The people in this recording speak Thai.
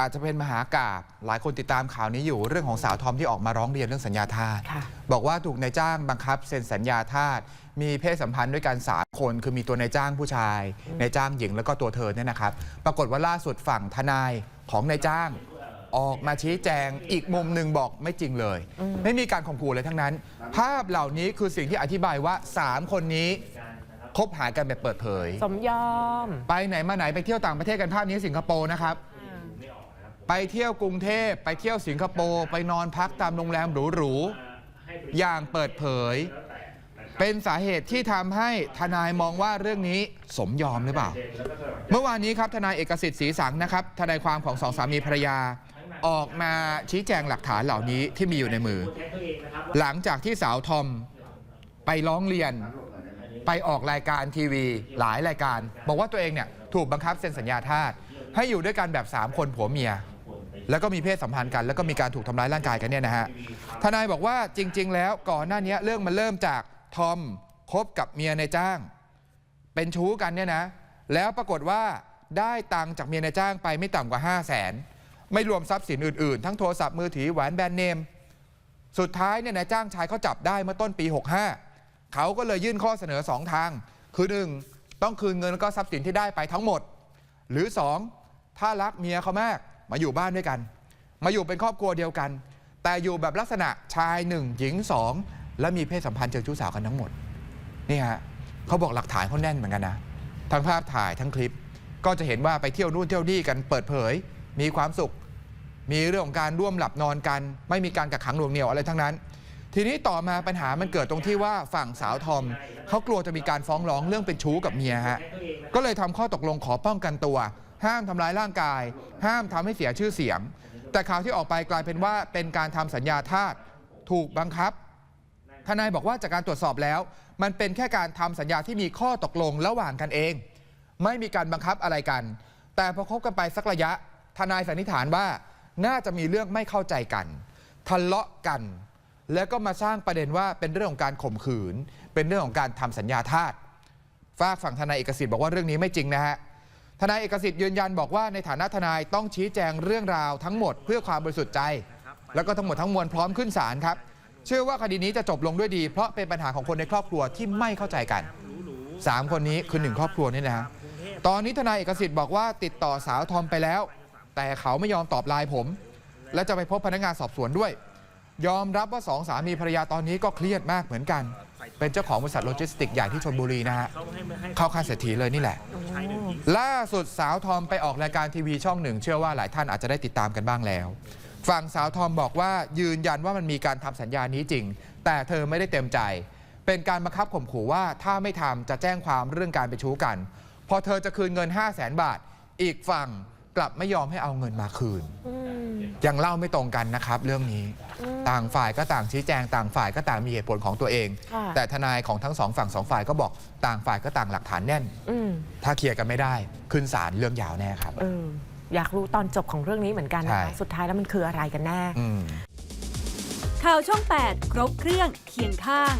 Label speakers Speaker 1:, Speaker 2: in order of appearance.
Speaker 1: อาจจะเป็นมหากาบหลายคนติดตามข่าวนี้อยู่เรื่องของสาวทอมที่ออกมาร้องเรียนเรื่องสัญญาทาส
Speaker 2: ค่ะ
Speaker 1: บอกว่าถูกนายจ้างบังคับเซ็นสัญญาทาสมีเพศสัมพันธ์ด้วยกันสามคน คือมีตัวนายจ้างผู้ชายนายจ้างหญิงแล้วก็ตัวเธอเนี่ยนะครับ ปรากฏว่าล่าสุดฝั่งทนายของนายจ้างออกมาชี้แจงอีกมุมหนึ่งบอกไม่จริงเลย ไม่มีการข่มขู่เลยทั้งนั้น ภาพเหล่านี้คือสิ่งที่อธิบายว่าสามคนนี้คบหากันแบบเปิดเผย
Speaker 2: สมยอม
Speaker 1: ไปไหนมาไหนไปเที่ยวต่างประเทศกันภาพนี้สิงคโปร์นะครับ ไปเที่ยวกรุงเทพไปเที่ยวสิงคโปร์ไปนอนพักตามโรงแรมหรูๆอย่างเปิดเผย เป็นสาเหตุที่ทำให้ทนายมองว่าเรื่องนี้สมยอมหรือเปล่า เมื่อวานนี้ครับทนายเอกสิทธิ์ศรีสังนะครับทนายความของสองสามีภรรยาออกมาชี้แจงหลักฐานเหล่านี้ที่มีอยู่ในมือ หลังจากที่สาวทอมไปร้องเรียน ไปออกรายการทีวี หลายรายการ บอกว่าตัวเองเนี่ยถูกบังคับเซ็นสัญญาทาสให้อยู่ด้วยกันแบบ 3 คนผัวเมีย แล้วก็มีเพศสัมพันธ์กัน แล้วก็มีการถูกทำร้ายร่างกายกันเนี่ยนะฮะทนายบอกว่าจริง ๆ แล้วก่อนหน้านี้เรื่องมันเริ่มจากทอมคบกับเมียในจ้าง เป็นชู้กันเนี่ยนะ แล้วปรากฏว่าได้ตังค์จากเมียในจ้างไปไม่ต่ำกว่า 5 0 0แสนไม่รวมทรัพย์สินอื่น ๆ ทั้งโทรศัพท์มือถือแหวนแบรนด์เนม สุดท้ายเนี่ยนายจ้างชายเขาจับได้เมื่อต้นปี 65 เขาก็เลยยื่นข้อเสนอ 2 ทาง คือ 1. ต้องคืนเงินแล้วก็ทรัพย์สินที่ได้ไปทั้งหมด หรือ 2. ถ้ารักเมียเขามาก มาอยู่บ้านด้วยกัน มาอยู่เป็นครอบครัวเดียวกัน แต่อยู่แบบลักษณะชาย1หญิง2และมีเพศสัมพันธ์เชิงชู้สาวกันทั้งหมดนี่ฮะเขาบอกหลักฐานเขาแน่นเหมือนกันนะทั้งภาพถ่ายทั้งคลิป ก็จะเห็นว่าไปเที่ยวนู่นเที่ยวนี่กันเปิดเผย มีความสุข มีเรื่องของการร่วมหลับนอนกัน ไม่มีการกักขังหน่วงเหนี่ยวอะไรทั้งนั้น ทีนี้ต่อมาปัญหามันเกิดตรงที่ว่าฝั่งสาวทอมเขากลัวจะมีการฟ้องร้องเรื่องเป็นชู้กับเมียฮะก็เลยทำข้อตกลงขอป้องกันตัว ห้ามทำร้ายร่างกาย ห้ามทำให้เสียชื่อเสียง แต่ข่าวที่ออกไปกลายเป็นว่าเป็นการทำสัญญาทาสถูกบังคับทนายบอกว่าจากการตรวจสอบแล้ว มันเป็นแค่การทำสัญญาที่มีข้อตกลงระหว่างกันเอง ไม่มีการบังคับอะไรกัน แต่พอคบกันไปสักระยะ ทนายสันนิษฐานว่าน่าจะมีเรื่องไม่เข้าใจกัน ทะเลาะกัน แล้วก็มาสร้างประเด็นว่าเป็นเรื่องของการข่มขืน เป็นเรื่องของการทำสัญญาทาสฝากฝั่งทนายเอกสิทธิ์บอกว่าเรื่องนี้ไม่จริงนะฮะ ทนายเอกสิทธิ์ยืนยันบอกว่าในฐานะทนายต้องชี้แจงเรื่องราวทั้งหมดเพื่อความบริสุทธิ์ใจ แล้วก็ทั้งหมดทั้งมวลพร้อมขึ้นศาลครับ เชื่อว่าคดีนี้จะจบลงด้วยดี เพราะเป็นปัญหาของคนในครอบครัวที่ไม่เข้าใจกันสามคนนี้คือหนึ่งครอบครัวนี่นะฮะตอนนี้ทนายเอกสิทธิ์บอกว่าติดต่อสาวทอมไปแล้ว แต่เขาไม่ยอมตอบไลน์ผม และจะไปพบพนักงานสอบสวนด้วย ยอมรับว่าสองสามีภรรยาตอนนี้ก็เครียดมากเหมือนกัน เป็นเจ้าของบริษัทโลจิสติกส์ใหญ่ที่ชลบุรีนะฮะเข้าค่ายเศรษฐีเลยนี่แหละ ล่าสุดสาวทอมไปออกรายการทีวีช่องหนึ่ง เชื่อว่าหลายท่านอาจจะได้ติดตามกันบ้างแล้ว ฝั่งสาวทอมบอกว่ายืนยันว่ามันมีการทำสัญญานี้จริง แต่เธอไม่ได้เต็มใจ เป็นการบังคับข่มขู่ว่าถ้าไม่ทำจะแจ้งความเรื่องการไปนชู้กัน พอเธอจะคืนเงิน 5 0 0แสนบาท อีกฝั่งกลับไม่ยอมให้เอาเงินมาคืน
Speaker 2: อืม
Speaker 1: ยังเล่าไม่ตรงกันนะครับ เรื่องนี้ ต่างฝ่ายก็ต่างชี้แจงต่างฝ่ายก็ต่างมีเหตุผลของตัวเอง
Speaker 2: ค่ะ
Speaker 1: แต่ทนายของทั้งสองฝั่งสองฝ่ายก็บอกต่างฝ่ายก็ต่างหลักฐานแน่น
Speaker 2: อืม
Speaker 1: ถ้าเคลียร์กันไม่ได้ ขึ้นศาลเรื่องยาวแน่ครับ
Speaker 2: เอออยากรู้ตอนจบของเรื่องนี้เหมือนกัน
Speaker 1: ใช่
Speaker 2: นะคะ สุดท้ายแล้วมันคืออะไรกันแน่
Speaker 1: อืม
Speaker 3: ข่าวช่อง 8 ครบเครื่องเคียงข้าง